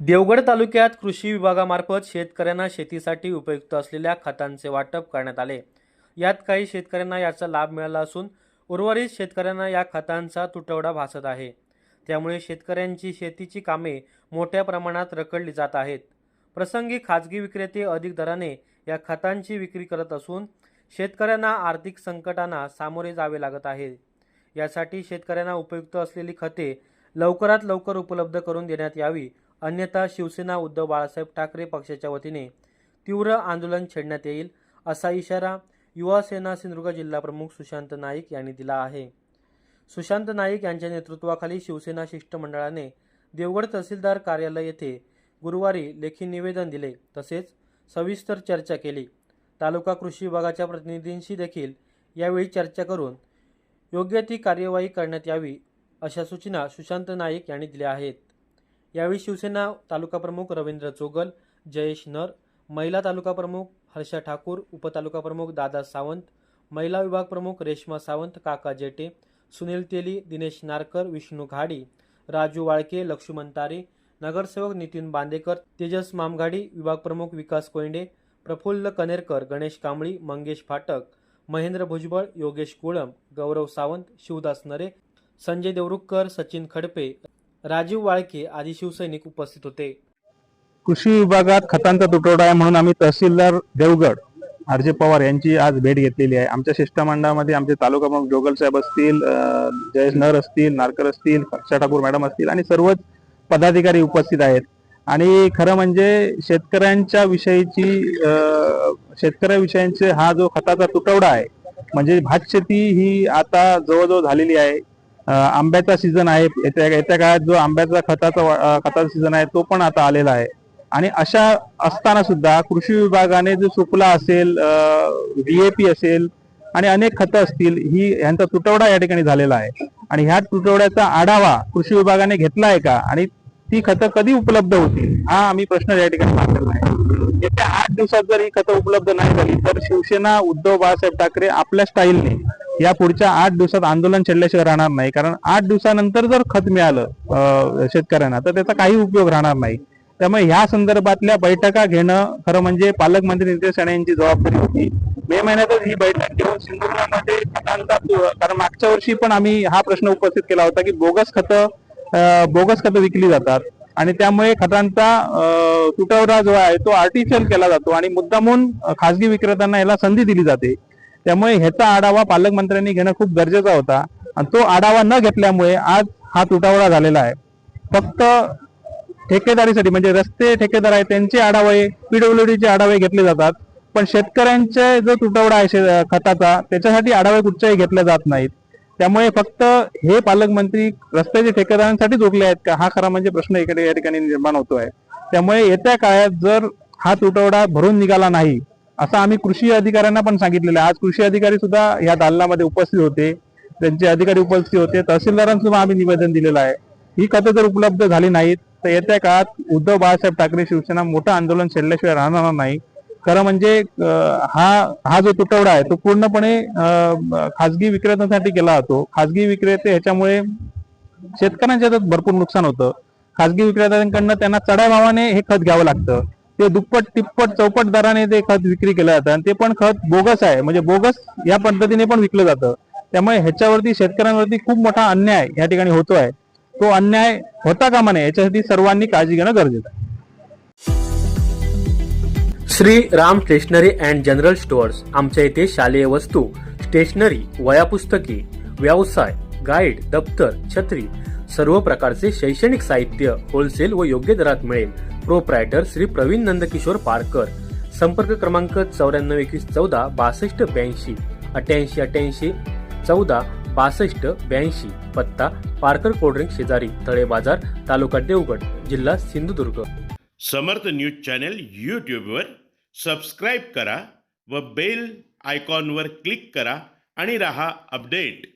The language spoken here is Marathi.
देवगड तालुक्यात कृषी विभागामार्फत शेतकऱ्यांना शेतीसाठी उपयुक्त असलेल्या खतांचे वाटप करण्यात आले. यात काही शेतकऱ्यांना याचा लाभ मिळाला असून उर्वरित शेतकऱ्यांना या खतांचा तुटवडा भासत आहे. त्यामुळे शेतकऱ्यांची शेतीची कामे मोठ्या प्रमाणात रखडली जात आहेत. प्रसंगी खाजगी विक्रेते अधिक दराने या खतांची विक्री करत असून शेतकऱ्यांना आर्थिक संकटांना सामोरे जावे लागत आहे. यासाठी शेतकऱ्यांना उपयुक्त असलेली खते लवकरात लवकर उपलब्ध करून देण्यात यावी अन्यथा शिवसेना उद्धव बाळासाहेब ठाकरे पक्षाच्या वतीने तीव्र आंदोलन छेडण्यात येईल असा इशारा युवा सेना सिंधुदुर्ग जिल्हाप्रमुख सुशांत नाईक यांनी दिला आहे. सुशांत नाईक यांच्या नेतृत्वाखाली शिवसेना शिष्टमंडळाने देवगड तहसीलदार कार्यालय येथे गुरुवारी लेखी निवेदन दिले तसेच सविस्तर चर्चा केली. तालुका कृषी विभागाच्या प्रतिनिधींशी देखील यावेळी चर्चा करून योग्य ती कार्यवाही करण्यात यावी अशा सूचना सुशांत नाईक यांनी दिल्या आहेत. यावेळी शिवसेना तालुका प्रमुख रवींद्र चोगल जयेश नर महिला तालुका प्रमुख हर्षा ठाकूर उपतालुका प्रमुख दादा सावंत महिला विभाग प्रमुख रेश्मा सावंत काका जेटे सुनील तेली दिनेश नारकर विष्णू घाडी राजू वाळके लक्ष्मण तारे नगरसेवक नितीन बांदेकर तेजस मामगाडी विभाग प्रमुख विकास कोयंडे प्रफुल्ल कनेरकर गणेश कांबळी मंगेश फाटक महेंद्र भुजबळ योगेश कुळम गौरव सावंत शिवदास नरे संजय देवरुखकर सचिन खडपे राजीव वाळके आदी शिवसैनिक उपस्थित होते. कृषी विभागात खतांचा तुटवडा आहे म्हणून आम्ही तहसीलदार देवगड आरजे पवार यांची आज भेट घेतलेली आहे. आमच्या शिष्टमंडळामध्ये आमचे तालुका प्रमुख जोगल साहेब असतील जयेश नर असतील नारकर असतील कक्षा ठाकूर मॅडम असतील आणि सर्वच पदाधिकारी उपस्थित आहेत. आणि खरं म्हणजे शेतकऱ्यांच्या विषयीची अं, शेतकऱ्याविषयीचे हा जो खताचा तुटवडा आहे म्हणजे भात शेती ही आता जवळजवळ झालेली आहे. आंब्याचा सीझन आहे. येत्या येत्या काळात जो आंब्याचा खताचा खताचा सीझन आहे तो पण आता आलेला आहे. आणि अशा असताना सुद्धा कृषी विभागाने जो सुपला असेल डीएपी असेल आणि अनेक खतं असतील ही यांचा तुटवडा या ठिकाणी झालेला आहे. आणि ह्या तुटवड्याचा आढावा कृषी विभागाने घेतला आहे का? आणि ती खतं कधी उपलब्ध होतील? हा आम्ही प्रश्न या ठिकाणी मांडलेला आहे. येत्या आठ दिवसात जर ही खतं उपलब्ध नाही झाली तर शिवसेना उद्धव बाळासाहेब ठाकरे आपल्या स्टाईलने या पुढच्या आठ दिवसात आंदोलन छेडल्याशिवाय राहणार नाही. कारण आठ दिवसानंतर जर खत मिळालं शेतकऱ्यांना तर त्याचा काही उपयोग राहणार नाही. त्यामुळे ह्या संदर्भातल्या बैठका घेणं खरं म्हणजे पालकमंत्री नितेश राणे यांची जबाबदारी होती. मे महिन्यातच ही बैठक घेऊन सिंधुदुर्गामध्ये खतांचा कारण मागच्या वर्षी पण आम्ही हा प्रश्न उपस्थित केला होता की बोगस खतं बोगस खतं विकली जातात. आणि त्यामुळे खतांचा तुटवडा जो आहे तो आर्टिफिशियल केला जातो आणि मुद्दामून खासगी विक्रेत्यांना याला संधी दिली जाते. त्यामुळे ह्याचा आढावा पालकमंत्र्यांनी घेणं खूप गरजेचा होता. आणि तो आढावा न घेतल्यामुळे आज हा तुटवडा झालेला आहे. फक्त ठेकेदारीसाठी म्हणजे रस्ते ठेकेदार आहेत त्यांचे आढावे पीडब्ल्यूडीचे आढावे घेतले जातात. पण शेतकऱ्यांचे जो तुटवडा आहे खताचा त्याच्यासाठी आढावे कुठच्याही घेतले जात नाहीत. त्यामुळे फक्त हे पालकमंत्री रस्त्याचे ठेकेदारांसाठीच उरले आहेत का? हा खरा म्हणजे प्रश्न इकडे या ठिकाणी निर्माण होतो आहे त्यामुळे येत्या काळात जर हा तुटवडा भरून निघाला नाही असं आम्ही कृषी अधिकाऱ्यांना पण सांगितलेलं आहे. आज कृषी अधिकारी सुद्धा या दालनामध्ये उपस्थित होते. त्यांचे अधिकारी उपस्थित होते. तहसीलदारांसुद्धा आम्ही निवेदन दिलेलं आहे. ही खतं जर उपलब्ध झाली नाहीत तर येत्या काळात उद्धव बाळासाहेब ठाकरे शिवसेना मोठं आंदोलन छेडल्याशिवाय राहणार नाही. खरं म्हणजे हा हा जो तुटवडा आहे तो पूर्णपणे खाजगी विक्रेत्यांसाठी केला जातो. खाजगी विक्रेते ह्याच्यामुळे शेतकऱ्यांच्या भरपूर नुकसान होतं. खाजगी विक्रेत्यांकडनं त्यांना चढ्या भावाने हे खत घ्यावं लागतं. ते दुप्पट तिप्पट चौपट दराने ते खत विक्री केलं जातं. आणि ते पण खत बोगस आहे. म्हणजे बोगस या पद्धतीने पण विकलं जातं. त्यामुळे ह्याच्यावरती शेतकऱ्यांवरती खूप मोठा अन्याय या ठिकाणी होतो आहे. तो अन्याय होता कामा नये याच्यासाठी सर्वांनी काळजी घेणं गरजेचं आहे. Shri Ram stationery and general stores आमच्या इथे शालेय वस्तू स्टेशनरी वया पुस्तके व्यवसाय गाईड दप्तर छत्री सर्व प्रकारचे शैक्षणिक साहित्य होलसेल व योग्य दरात मिळेल. प्रोप्रायटर श्री प्रवीण नंदकिशोर पारकर. संपर्क क्रमांक चौऱ्याण्णव एकवीस चौदा बासष्ट ब्याऐंशी. अठ्याऐंशी अठ्याऐंशी चौदा बासष्ट ब्याऐंशी. पत्ता पारकर कोल्ड्रिंक शेजारी तळे बाजार तालुका देवगड जिल्हा सिंधुदुर्ग. समर्थ न्यूज चॅनल यूट्यूबवर सबस्क्राईब करा व बेल आयकॉनवर क्लिक करा आणि रहा अपडेट.